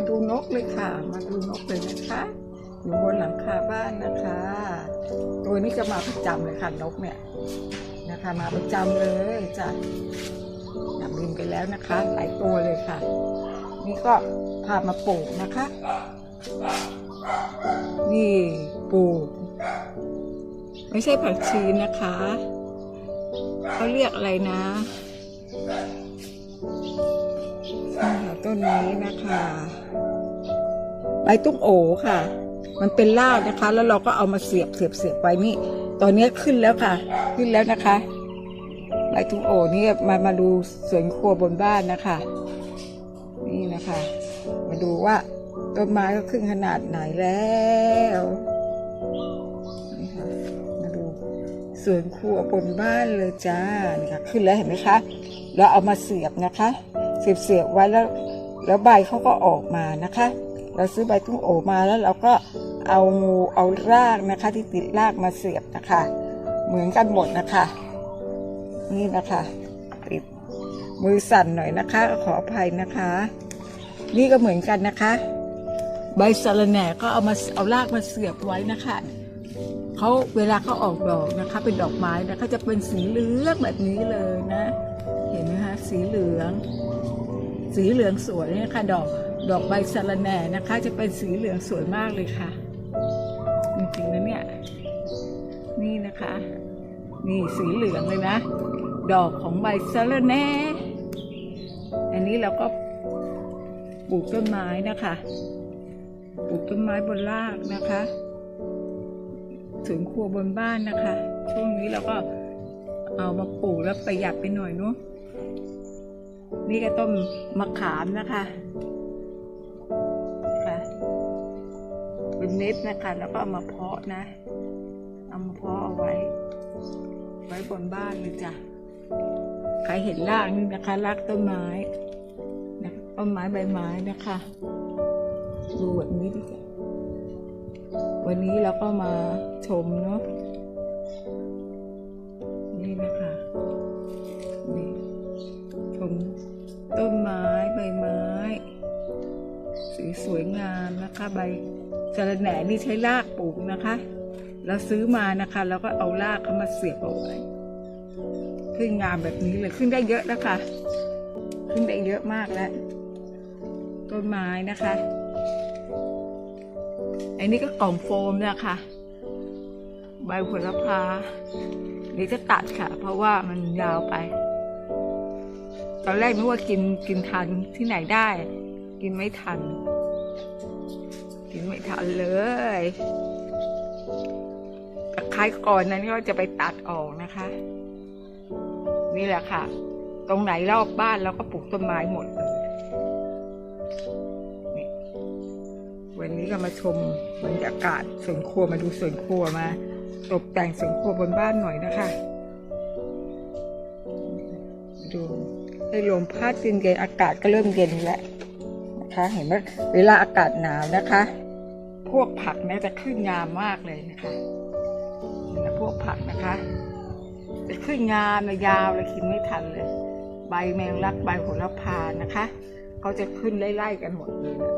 มาดูนกเลยค่ะ มาดูนกเลยนะคะ อยู่บนหลังคาบ้านนะคะ ตัวนี้จะมาประจำเลยค่ะนกเนี่ยนะคะ มาประจำเลยจ้ะอยากบินไปแล้วนะคะ หลายตัวเลยค่ะ นี่ก็พามาปลูกนะคะ นี่ปลูก ไม่ใช่ผักชีนะคะเขาเรียกอะไรนะต้นนี้นะคะ ใบตุ้งโอค่ะ มันเป็นรากนะคะ แล้วเราก็เอามาเสียบเสียบเสียบไปนี่ ตอนนี้ขึ้นแล้วค่ะ ขึ้นแล้วนะคะใบตุ้งโอนี่มามาดูสวนครัวบนบ้านนะคะ นี่นะคะ มาดูว่าต้นไม้ก็ขึ้นขนาดไหนแล้วนี่ค่ะมาดูสวนครัวบนบ้านเลยจ้านี่ค่ะ ขึ้นแล้วเห็นไหมคะ แล้วเอามาเสียบนะคะ เสียบเสียบไว้แล้ว แล้วใบเขาก็ออกมานะคะ เราซื้อใบตุ้งโอมาแล้วเราก็เอางูเอารากนะคะ ที่ติดรากมาเสียบนะคะ เหมือนกันหมดนะคะ นี่นะคะติดมือสั่นหน่อยนะคะ ขออภัยนะคะ นี่ก็เหมือนกันนะคะ ใบสะระแหน่ก็เอามาเอารากมาเสียบไว้นะคะเขาเวลาเขาออกดอกนะคะ เป็นดอกไม้นะเขาจะเป็นสีเหลืองแบบนี้เลยนะ เห็นไหมคะสีเหลือง สีเหลืองสวยเนี่ยค่ะดอก ดอกใบสะระแหน่นะคะ จะเป็นสีเหลืองสวยมากเลยค่ะ จริงๆนะเนี่ย นี่นะคะ นี่สีเหลืองเลยนะ ดอกของใบสะระแหน่ อันนี้เราก็ปลูกต้นไม้นะคะ ปลูกต้นไม้บนรากนะคะสวนครัวบนบ้านนะคะ ช่วงนี้เราก็เอามาปลูกแล้วประหยัดไปหน่อยเนาะนี่ก็ต้นมะขามนะคะค่ะ เป็นเม็ดนะคะ แล้วก็เอามาเพาะนะ เอามาเพาะเอาไว้ ไว้บนบ้านเลยจ้ะใครเห็นรากนี่นะคะรากต้นไม้นะต้นไม้ใบไม้นะคะดูแบบนี้ดีกว่าวันนี้เราก็มาชมเนาะนี่นะคะนี่ชมต้นไม้ใบไม้สีสวยงามนะคะใบ สะระแหน่นี่ใช้รากปลูกนะคะ เราซื้อมานะคะแล้วก็เอารากเข้ามาเสียบเอาไว้ขึ้นงามแบบนี้เลยขึ้นได้เยอะแล้วค่ะ ขึ้นได้เยอะมากแล้วต้นไม้นะคะ อันนี้ก็กล่องโฟมนะคะใบโหระพานี่จะตัดค่ะ เพราะว่ามันยาวไป ตอนแรกนึกว่ากินกินทันที่ไหนได้ กินไม่ทัน กินไม่ทันเลยตะไคร้ก่อนนั้นก็จะไปตัดออกนะคะ นี่แหละค่ะ ตรงไหนรอบบ้านเราก็ปลูกต้นไม้หมดเลยนี่วันนี้ก็มาชมบรรยากาศสวนครัวมาดูสวนครัวมา ตกแต่งสวนครัวบนบ้านหน่อยนะคะ ดูให้ลมพัดเย็นๆอากาศก็เริ่มเย็นแล้วนะคะ เห็นไหมเวลาอากาศหนาวนะคะ พวกผักเนี่ยจะขึ้นงามมากเลยนะคะนะพวกผักนะคะจะขึ้นงามเลยาวเลยกินไม่ทันเลย ใบแมงลักใบโหระพานะคะเขาจะขึ้นไล่ๆกันหมดเลยนะ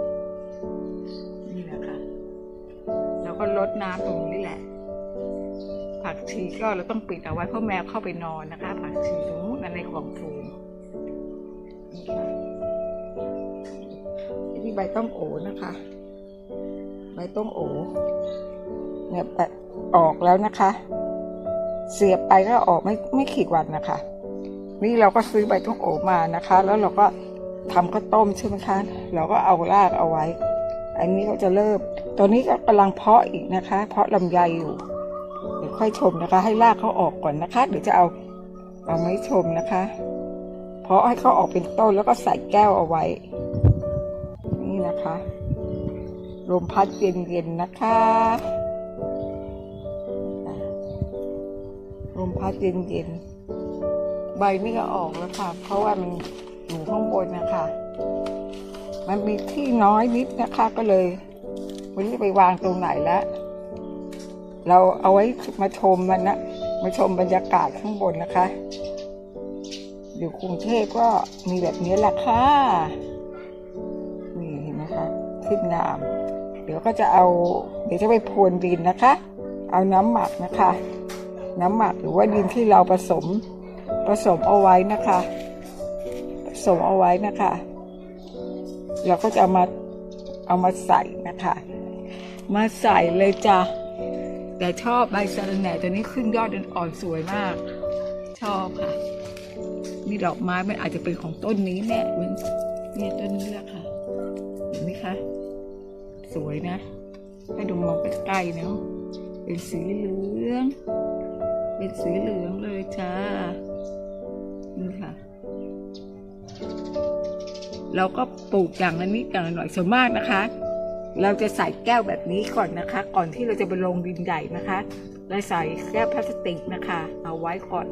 นี่นะคะแล้วก็ลดน้ำตรงนี้แหละ ผักชีก็เราต้องปิดเอาไว้เพราะแมวเข้าไปนอนนะคะ ผักชีตรงนู้นในกล่องโฟมนี่ค่ะนี่ใบต้มโอนะคะ ใบต้มโอเนี่ยแปะออกแล้วนะคะ เสียบไปก็ออกไม่ไม่ขีดวันนะคะ นี่เราก็ซื้อใบต้มโอมานะคะ แล้วเราก็ทำข้าวต้มใช่ไหมคะ เราก็เอารากเอาไว้ อันนี้ก็จะเริ่มตอนนี้ก็กำลังเพาะอีกนะคะ เพาะลำไยอยู่เดี๋ยวค่อยชมนะคะ ให้รากเขาออกก่อนนะคะเดี๋ยวจะเอาเอาไม้ชมนะคะ เพาะให้เขาออกเป็นต้นแล้วก็ใส่แก้วเอาไว้ นี่นะคะ ลมพัดเย็นๆนะคะลมพัดเย็นๆใบนี่ก็ออกแล้วค่ะ เพราะว่ามันอยู่ข้างบนนะคะ มันมีที่น้อยนิดนะคะก็เลยไม่รู้ไปวางตรงไหนแล้วเราเอาไว้มาชมมันนะมาชมบรรยากาศข้างบนนะคะอยู่กรุงเทพก็มีแบบนี้แหละค่ะนี่เห็นไหมคะขึ้นงาม เดี๋ยวก็จะเอาเดี๋ยวจะไปพรวนดินนะคะ เอาน้ำหมักนะคะ น้ำหมักหรือว่าดินที่เราผสมผสมเอาไว้นะคะผสมเอาไว้นะคะเราก็จะเอามาเอามาใส่นะคะ มาใส่เลยจ้ะแต่ชอบใบสะระแหน่ตัวนี้ขึ้นยอดอ่อนสวยมาก ชอบค่ะนี่ดอกไม้มันอาจจะเป็นของต้นนี้แน่มันเนี่ยต้นนี้แหละค่ะ สวยนะ ให้ดูมองไปใกล้เนาะเป็นสีเหลือง เป็นสีเหลืองเลยจ้า นี่ค่ะ เราก็ปลูกอย่างละนิดอย่างละหน่อยส่วนมากนะคะ เราจะใส่แก้วแบบนี้ก่อนนะคะ ก่อนที่เราจะไปลงดินใหญ่นะคะเราใส่แก้วพลาสติกนะคะ เอาไว้ก่อน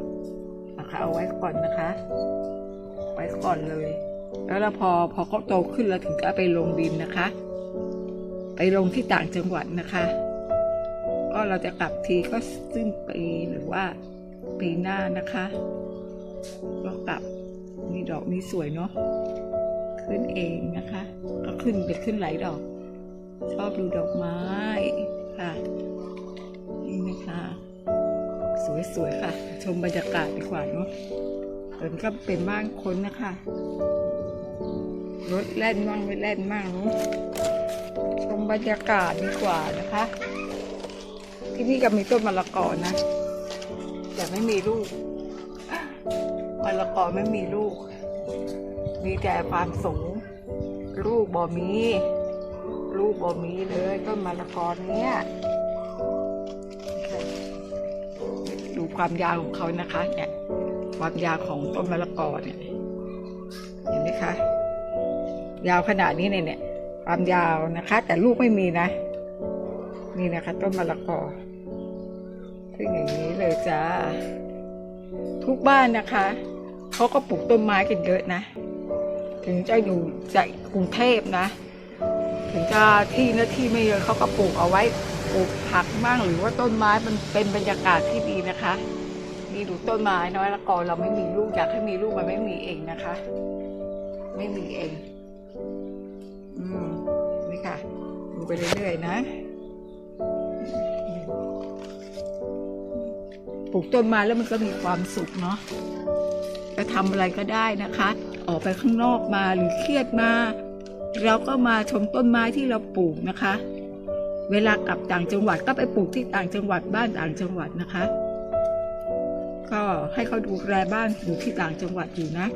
นะคะเอาไว้ก่อนนะคะ ไว้ก่อนเลย แล้วเราพอพอเขาโตขึ้นเราถึงจะไปลงดินนะคะ ไปลงที่ต่างจังหวัดนะคะ ก็เราจะกลับทีก็สิ้นปีหรือว่าปีหน้านะคะก็กลับมีดอกนี้สวยเนาะขึ้นเองนะคะ ก็ขึ้นไปขึ้นหลายดอก ชอบดูดอกไม้ค่ะนี่นะคะ สวยๆค่ะ ชมบรรยากาศดีกว่าเนาะเดินก็เป็นบ้านคนนะคะรถแล่นมั่งไม่แล่นมั่งเนาะ มบรรยากาศดีกว่านะคะ ที่นี่ก็มีต้นมะละกอนะ แต่ไม่มีลูกมะละกอไม่มีลูก มีแต่ความสูง ลูกบ่มี ลูกบ่มีเลยต้นมะละกอเนี้ยดูความยาวของเขานะคะเนี่ยความยาวของต้นมะละกอเนี่ยเห็นไหมคะ ยาวขนาดนี้เนี่ยเนี่ย ความยาวนะคะ แต่ลูกไม่มีนะ นี่นะคะต้นมะละกอขึ้นอย่างนี้เลยจ้าทุกบ้านนะคะเขาก็ปลูกต้นไม้กันเยอะนะ ถึงจะอยู่จกรุงเทพนะ ถึงจะที่เนื้อที่ไม่เยอะเขาก็ปลูกเอาไว้ปลูกผักบ้างหรือว่าต้นไม้มันเป็นบรรยากาศที่ดีนะคะนี่ดูต้นไม้น้อยละกอเราไม่มีลูกอยากให้มีลูกมันไม่มีเองนะคะ ไม่มีเอง ไปเรื่อยๆนะ ปลูกต้นม้แล้วมันก็มีความสุขเนาะจะทำอะไรก็ได้นะคะ ออกไปข้างนอกมาหรือเครียดมา เราก็มาชมต้นไม้ที่เราปลูกนะคะ เวลากลับต่างจังหวัดก็ไปปลูกที่ต่างจังหวัดบ้านต่างจังหวัดนะคะ ก็ให้เขาดูแลบ้านอยู่ที่ต่างจังหวัดอยู่นะ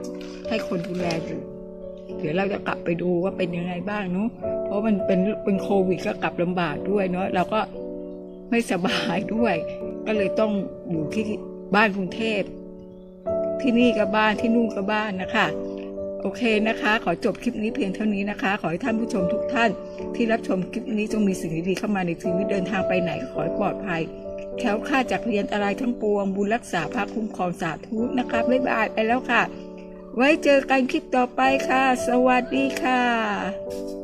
ให้คนดูแลอยู่ ดี๋ยวเราจะกลับไปดูว่าเป็นยังไงบ้างเนาะเพราะมันเป็นเป็นโควิดก็กลับลำบากด้วยเนาะเราก็ไม่สบายด้วย ก็เลยต้องอยู่ที่บ้านกรุงเทพ ที่นี่ก็บ้านที่นู่นก็บ้านนะคะโอเคนะคะ ขอจบคลิปนี้เพียงเท่านี้นะคะ ขอให้ท่านผู้ชมทุกท่าน ที่รับชมคลิปนี้จงมีสิ่งดีๆเข้ามาในชีวิตเดินทางไปไหนก็ขอให้ปลอดภัยแคล้วคลาดจากพยันตรายทั้งปวง บุญรักษาพระคุ้มครองสาธุนะคะบ๊ายบายไปแล้วค่ะ ไว้เจอกันคลิปต่อไปค่ะ สวัสดีค่ะ